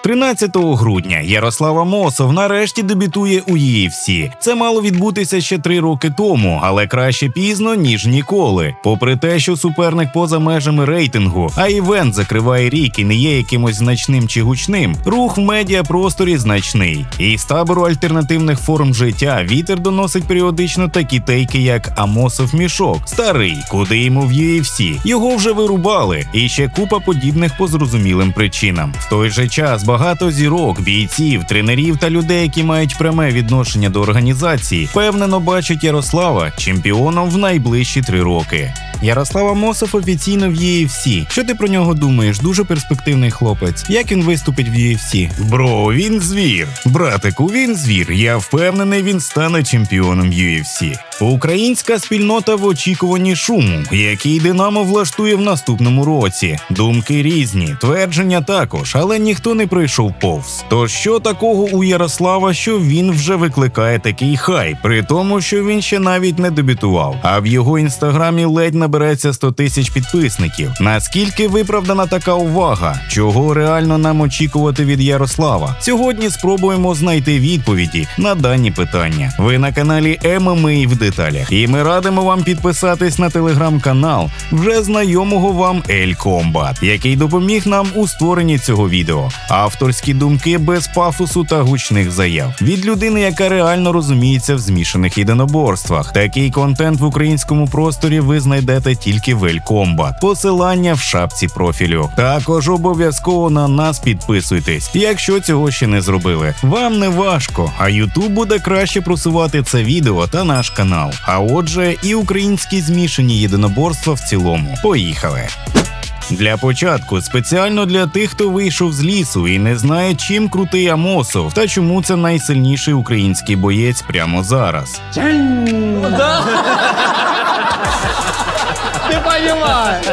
13 грудня Ярослав Амосов нарешті дебютує у UFC. Це мало відбутися ще три роки тому, але краще пізно ніж ніколи. Попри те, що суперник поза межами рейтингу, а івент закриває рік і не є якимось значним чи гучним. Рух в медіапросторі значний. І з табору альтернативних форм життя вітер доносить періодично такі тейки, як Амосов мішок, старий, куди йому в UFC. Його вже вирубали, і ще купа подібних по зрозумілим причинам. В той же час багато зірок, бійців, тренерів та людей, які мають пряме відношення до організації, впевнено бачать Ярослава чемпіоном в найближчі три роки. Ярослав Амосов офіційно в UFC. Що ти про нього думаєш? Дуже перспективний хлопець. Як він виступить в UFC? Бро, він звір. Братику, він звір. Я впевнений, він стане чемпіоном UFC. Українська спільнота в очікуванні шуму, який Динамо влаштує в наступному році. Думки різні, твердження також, але ніхто не пройшов повз. То що такого у Ярослава, що він вже викликає такий хайп, при тому, що він ще навіть не дебютував. А в його інстаграмі ледь набереться 100 тисяч підписників. Наскільки виправдана така увага? Чого реально нам очікувати від Ярослава? Сьогодні спробуємо знайти відповіді на дані питання. Ви на каналі ММА в деталях, і ми радимо вам підписатись на телеграм-канал вже знайомого вам Ель Комбат, який допоміг нам у створенні цього відео. Авторські думки без пафосу та гучних заяв від людини, яка реально розуміється в змішаних єдиноборствах. Такий контент в українському просторі ви знайдете тільки в Ель Посилання в шапці профілю. Також обов'язково на нас підписуйтесь, якщо цього ще не зробили. Вам не важко, а Ютуб буде краще просувати це відео та наш канал. А отже, і українські змішані єдиноборства в цілому. Поїхали! Для початку спеціально для тих, хто вийшов з лісу і не знає, чим крутий Амосов та чому це найсильніший український боєць прямо зараз. Ты понимаешь?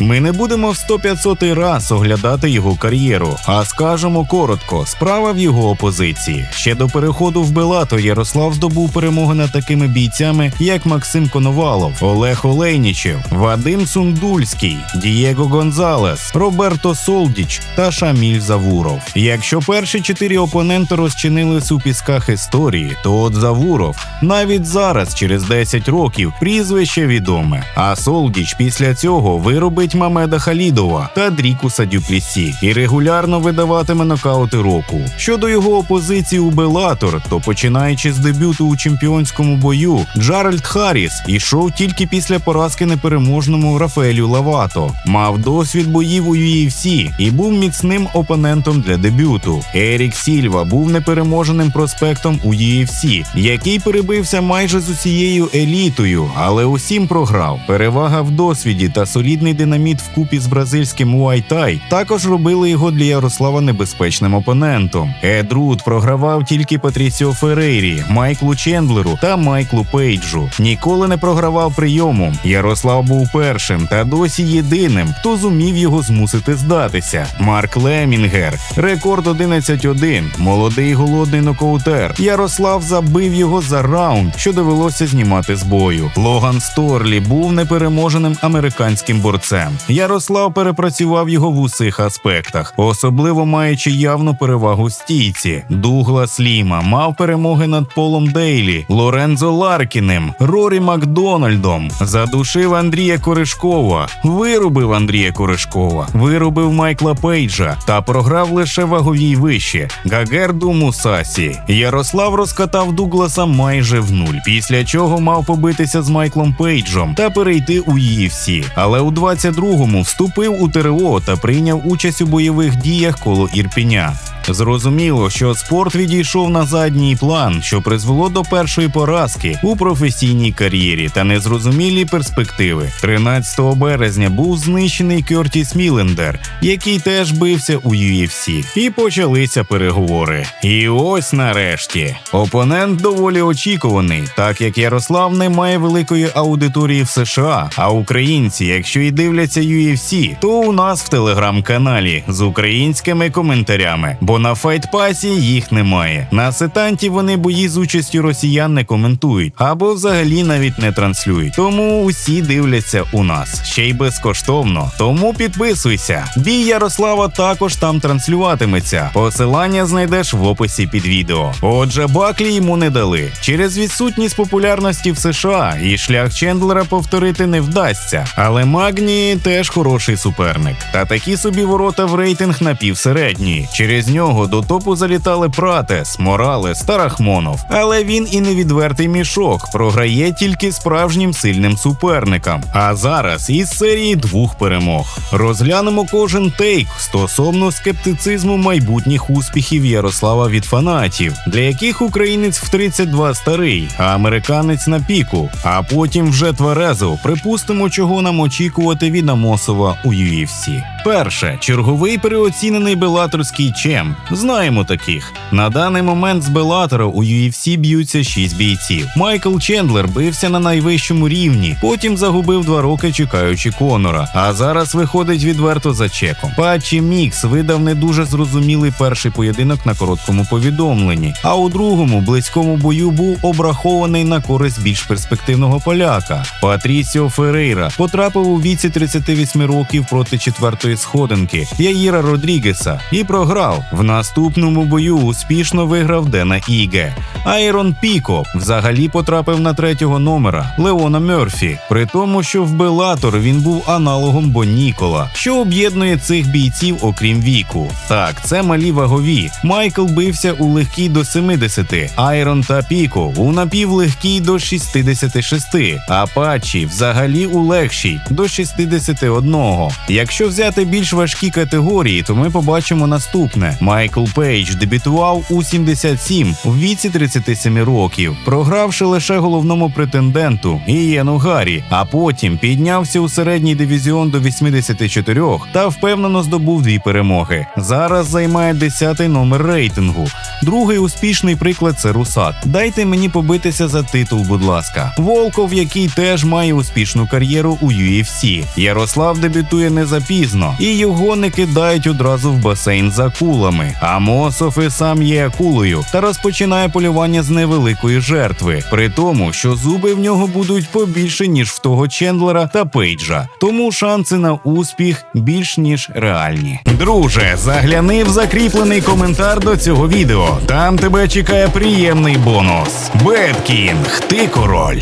Ми не будемо в 100-500 раз оглядати його кар'єру, а скажемо коротко: справа в його опозиції. Ще до переходу в Белато Ярослав здобув перемоги над такими бійцями, як Максим Коновалов, Олег Олейнічев, Вадим Сундульський, Дієго Гонзалес, Роберто Солдіч та Шаміль Завуров. Якщо перші чотири опоненти розчинились у пісках історії, то от Завуров навіть зараз, через 10 років, прізвище відоме. А Солдіч після цього виробить Мамеда Халідова та Дрікуса Дюплісі і регулярно видаватиме нокаути року. Щодо його опозиції у Белатор, то починаючи з дебюту у чемпіонському бою, Джаральд Харріс ішов тільки після поразки непереможному Рафаелю Лавато, мав досвід боїв у UFC і був міцним опонентом для дебюту. Ерік Сільва був непереможеним проспектом у UFC, який перебився майже з усією елітою, але усім програв. Перевага в досвіді та солідний динаміт вкупі з бразильським Уайтай також робили його для Ярослава небезпечним опонентом. Ед Руд програвав тільки Патрісіо Ферейрі, Майклу Чендлеру та Майклу Пейджу. Ніколи не програвав прийомом. Ярослав був першим та досі єдиним, хто зумів його змусити здатися. Марк Лемінгер, рекорд 11-1, молодий голодний нокаутер. Ярослав забив його за раунд, що довелося знімати з бою. Логан Сторлі був непереможеним американським борцем. Ярослав перепрацював його в усіх аспектах, особливо маючи явну перевагу стійці. Дуглас Ліма мав перемоги над Полом Дейлі, Лорензо Ларкіним, Рорі Макдональдом, задушив Андрія Коришкова, вирубив Андрія Коришкова, вирубив Майкла Пейджа та програв лише ваговій вище Гагерду Мусасі. Ярослав розкатав Дугласа майже в нуль, після чого мав побитися з Майклом Пейджом та перейти у UFC. Але у 22-му вступив у ТРО та прийняв участь у бойових діях коло Ірпіня. Зрозуміло, що спорт відійшов на задній план, що призвело до першої поразки у професійній кар'єрі та незрозумілі перспективи. 13 березня був знищений Кертіс Мілендер, який теж бився у UFC. І почалися переговори. І ось нарешті опонент доволі очікуваний, так як Ярослав не має великої аудиторії в США. А українці, якщо і дивляться UFC, то у нас в телеграм-каналі з українськими коментарями. Бо на файтпасі їх немає. На сетанті вони бої з участю росіян не коментують або взагалі навіть не транслюють. Тому усі дивляться у нас ще й безкоштовно. Тому підписуйся. Бій Ярослава також там транслюватиметься. Посилання знайдеш в описі під відео. Отже, Баклі йому не дали через відсутність популярності в США, і шлях Чендлера повторити не вдасться. Але Магні теж хороший суперник. Та такі собі ворота в рейтинг напівсередній. Через нього до топу залітали Пратес, Моралес та Рахмонов. Але він і не відвертий мішок, програє тільки справжнім сильним суперникам. А зараз із серії двох перемог. Розглянемо кожен тейк стосовно скептицизму майбутніх успіхів Ярослава від фанатів, для яких українець в 32 старий, а американець на піку. А потім вже тверезо припустимо, чого нам очікувати від Амосова у UFC. Перше, черговий переоцінений белаторський чем. Знаємо таких. На даний момент з Белатора у UFC б'ються 6 бійців. Майкл Чендлер бився на найвищому рівні, потім загубив два роки чекаючи Конора. А зараз виходить відверто за чеком. Патчі Мікс видав не дуже зрозумілий перший поєдинок на короткому повідомленні. А у другому близькому бою був обрахований на користь більш перспективного поляка. Патрісіо Ферейра потрапив у віці 38 років проти четвертої сходинки Яїра Родрігеса і програв. В наступному бою успішно виграв Дена Іге. Айрон Піко взагалі потрапив на третього номера Леона Мерфі, при тому, що в Белатор він був аналогом Бонікола, що об'єднує цих бійців, окрім віку. Так, це малі вагові. Майкл бився у легкій до 70, Айрон та Піко у напівлегкій до 66, а Патчі взагалі у легшій до 61. Якщо взяти більш важкі категорії, то ми побачимо наступне: Майкл Пейдж дебютував у 77 у віці 37 років, програвши лише головному претенденту Ієну Гаррі, а потім піднявся у середній дивізіон до 84 та впевнено здобув дві перемоги. Зараз займає 10-й номер рейтингу. Другий успішний приклад це Русак. Дайте мені побитися за титул, будь ласка. Волков, який теж має успішну кар'єру у UFC. Ярослав дебютує не запізно, і його не кидають одразу в басейн за кулами. А Мосов і сам є акулою та розпочинає полювання з невеликої жертви, при тому, що зуби в нього будуть побільше ніж в того Чендлера та Пейджа. Тому шанси на успіх більш ніж реальні. Друже, загляни в закріплений коментар до цього відео. Там тебе чекає приємний бонус. Беткінг, ти король.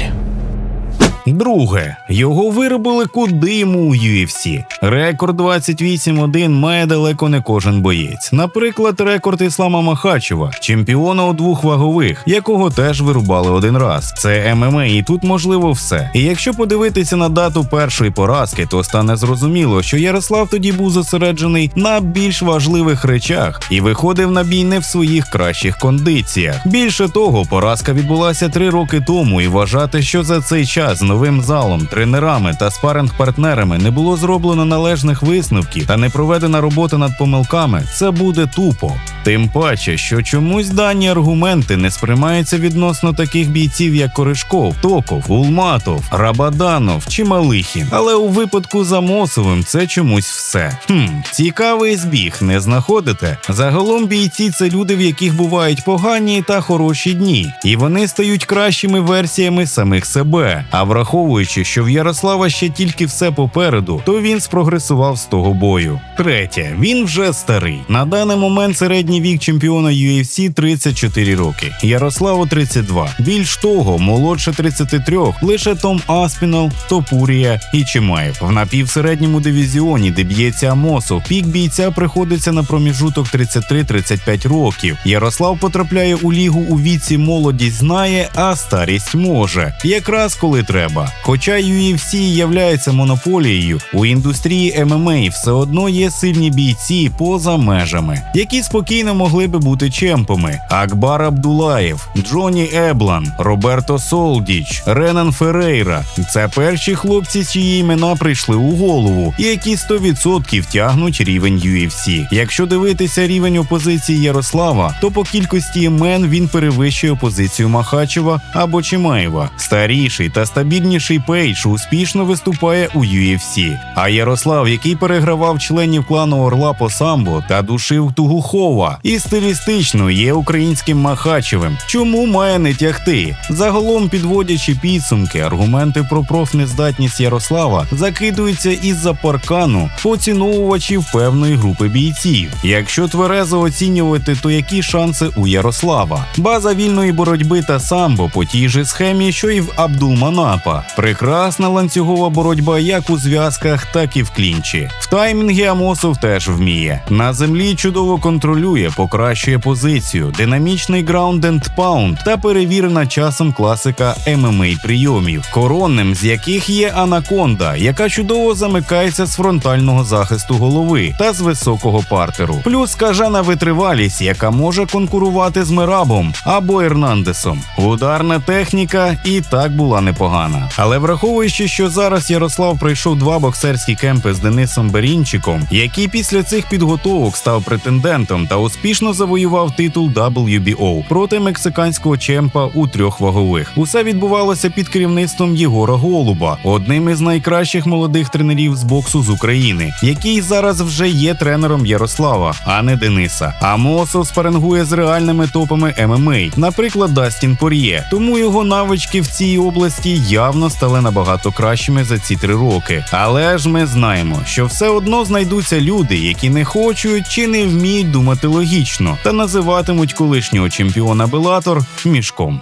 Друге, його виробили куди йому у UFC. Рекорд 28-1 має далеко не кожен боєць. Наприклад, рекорд Іслама Махачева, чемпіона у двох вагових, якого теж вирубали один раз. Це ММА, і тут можливо все. І якщо подивитися на дату першої поразки, то стане зрозуміло, що Ярослав тоді був зосереджений на більш важливих речах і виходив на бій не в своїх кращих кондиціях. Більше того, поразка відбулася три роки тому, і вважати, що за цей час новим залом, тренерами та спаринг-партнерами не було зроблено належних висновків та не проведена робота над помилками, це буде тупо. Тим паче, що чомусь дані аргументи не сприймаються відносно таких бійців, як Коришков, Токов, Улматов, Рабаданов чи Малихін. Але у випадку за Мосовим це чомусь все. Хм, цікавий збіг, не знаходите? Загалом бійці це люди, в яких бувають погані та хороші дні, і вони стають кращими версіями самих себе. А враховуючи, що в Ярослава ще тільки все попереду, то він спрогресував з того бою. Третє, він вже старий. На даний момент середній вік чемпіона UFC 34 роки. Ярославу 32. Більш того, молодше 33 лише Том Аспінал, Топурія і Чимаєв. В напівсередньому дивізіоні, де б'ється Амосов, пік бійця приходиться на проміжуток 33-35 років. Ярослав потрапляє у лігу у віці молодість знає, а старість може. Якраз коли треба. Хоча UFC являється монополією, у індустрії ММА все одно є сильні бійці поза межами, які спокійно могли би бути чемпами: Акбар Абдулаєв, Джоні Еблан, Роберто Солдіч, Ренан Ферейра. Це перші хлопці, чиї імена прийшли у голову, і які 100% тягнуть рівень UFC. Якщо дивитися рівень опозиції Ярослава, то по кількості імен він перевищує опозицію Махачева або Чимаєва. Старіший та стабільніший Пейдж успішно виступає у UFC. А Ярослав, який перегравав членів клану Орла по самбо та душив Тугухова. І стилістично є українським Махачевим. Чому має не тягти? Загалом, підводячи підсумки, аргументи про профнездатність Ярослава закидуються із-за паркану поціновувачів певної групи бійців. Якщо тверезо оцінювати, то які шанси у Ярослава? База вільної боротьби та самбо по тій же схемі, що і в Абдулманапа. Прекрасна ланцюгова боротьба як у зв'язках, так і в клінчі. В таймінгі Амосов теж вміє. На землі чудово контролює, покращує позицію, динамічний граунд енд паунд та перевірена часом класика ММА прийомів, коронним з яких є анаконда, яка чудово замикається з фронтального захисту голови та з високого партеру. Плюс скажена витривалість, яка може конкурувати з Мерабом або Ернандесом. Ударна техніка і так була непогана. Але враховуючи, що зараз Ярослав пройшов два боксерські кемпи з Денисом Берінчиком, який після цих підготовок став претендентом та успішно завоював титул WBO проти мексиканського чемпа у трьох вагових. Усе відбувалося під керівництвом Єгора Голуба, одним із найкращих молодих тренерів з боксу з України, який зараз вже є тренером Ярослава, а не Дениса. А Мосов спарингує з реальними топами ММА, наприклад, Дастін Пор'є. Тому його навички в цій області явно стали набагато кращими за ці три роки. Але ж ми знаємо, що все одно знайдуться люди, які не хочуть чи не вміють думати логічно, та називатимуть колишнього чемпіона Белатор мішком.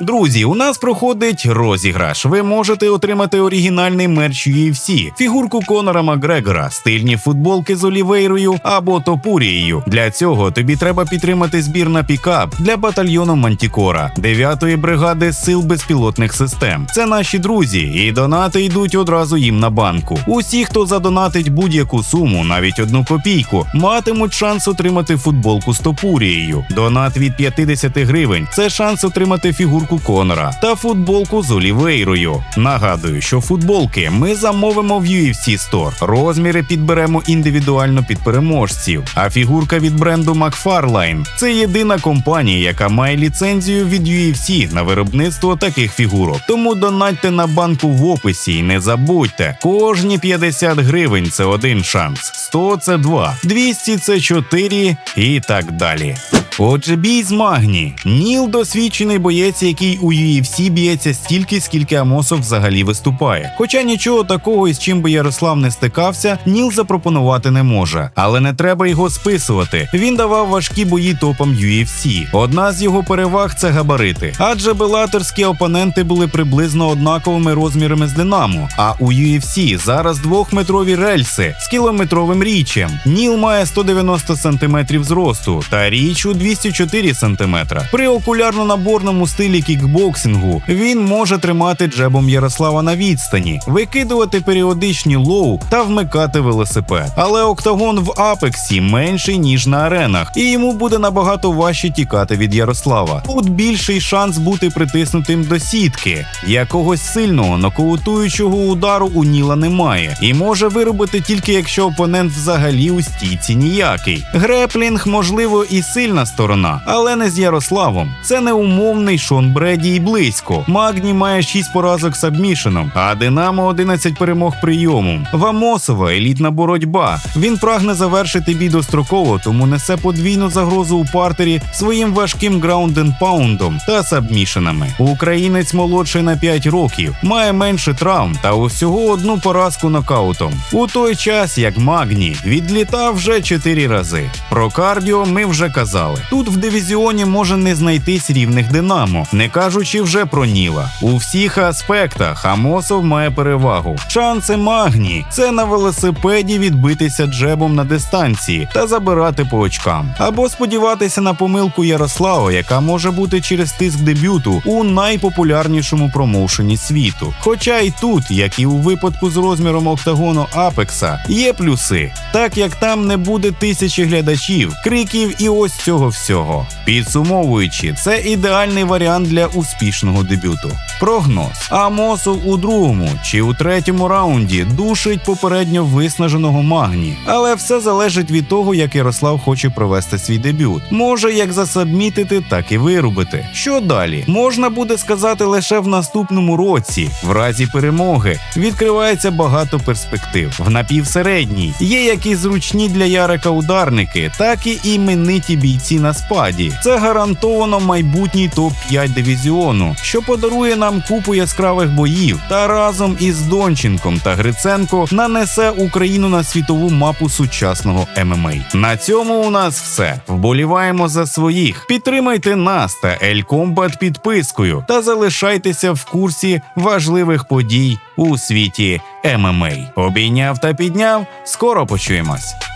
Друзі, у нас проходить розіграш. Ви можете отримати оригінальний мерч UFC, фігурку Конора Макгрегора, стильні футболки з Олівейрою або Топурією. Для цього тобі треба підтримати збір на пікап для батальйону Мантікора 9-ї бригади сил безпілотних систем. Це наші друзі, і донати йдуть одразу їм на банку. Усі, хто задонатить будь-яку суму, навіть одну копійку, матимуть шанс отримати футболку з Топурією. Донат від 50 гривень це шанс отримати фігурку Конора та футболку з Олівейрою. Нагадую, що футболки ми замовимо в UFC Store. Розміри підберемо індивідуально під переможців. А фігурка від бренду McFarlane – це єдина компанія, яка має ліцензію від UFC на виробництво таких фігурок. Тому донатьте на банку в описі і не забудьте, кожні 50 гривень це один шанс, 100 – це два, 200 – це 4 і так далі. Отже, бій з Магні. Ніл досвідчений боєць, який у UFC б'ється стільки, скільки Амосов взагалі виступає. Хоча нічого такого, із чим би Ярослав не стикався, Ніл запропонувати не може. Але не треба його списувати. Він давав важкі бої топам UFC. Одна з його переваг це габарити, адже белаторські опоненти були приблизно однаковими розмірами з Динамо. А у UFC зараз двохметрові рельси з кілометровим річем. Ніл має 190 см зросту та річ у 204 см. При окулярно-наборному стилі кікбоксингу він може тримати джебом Ярослава на відстані, викидувати періодичні лоу та вмикати велосипед. Але октагон в апексі менший ніж на аренах, і йому буде набагато важче тікати від Ярослава. Тут більший шанс бути притиснутим до сітки. Якогось сильного нокаутуючого удару у Ніла немає, і може виробити тільки якщо опонент взагалі у стійці ніякий. Греплінг, можливо, і сильна сторона, але не з Ярославом. Це не умовний Шон Бреді і близько. Магні має 6 поразок сабмішеном, а Динамо 11 перемог прийомом. Вамосова елітна боротьба. Він прагне завершити бій достроково, тому несе подвійну загрозу у партері своїм важким граунден-паундом та сабмішенами. Українець молодший на 5 років, має менше травм та усього одну поразку нокаутом. У той час як Магні відлітав вже 4 рази. Про кардіо ми вже казали. Тут в дивізіоні може не знайтись рівних Динамо, не кажучи вже про Ніла. У всіх аспектах Амосов має перевагу. Шанси Магні це на велосипеді відбитися джебом на дистанції та забирати по очкам, або сподіватися на помилку Ярослава, яка може бути через тиск дебюту у найпопулярнішому промоушені світу. Хоча й тут, як і у випадку з розміром октагону Апекса, є плюси, так як там не буде тисячі глядачів, криків і ось цього всього. Підсумовуючи, це ідеальний варіант для успішного дебюту. Прогноз Амосов у другому чи у третьому раунді душить попередньо виснаженого магні, але все залежить від того, як Ярослав хоче провести свій дебют. Може як засабмітити, так і вирубити. Що далі? Можна буде сказати лише в наступному році. В разі перемоги відкривається багато перспектив. В напівсередній є як і зручні для Ярика ударники, так і імениті бійці на спаді. Це гарантовано майбутній топ-5 дивізіону, що подарує нам купу яскравих боїв та разом із Донченком та Гриценко нанесе Україну на світову мапу сучасного ММА. На цьому у нас все. Вболіваємо за своїх. Підтримайте нас та Combat підпискою та залишайтеся в курсі важливих подій у світі ММА. Обійняв та підняв. Скоро почуємось.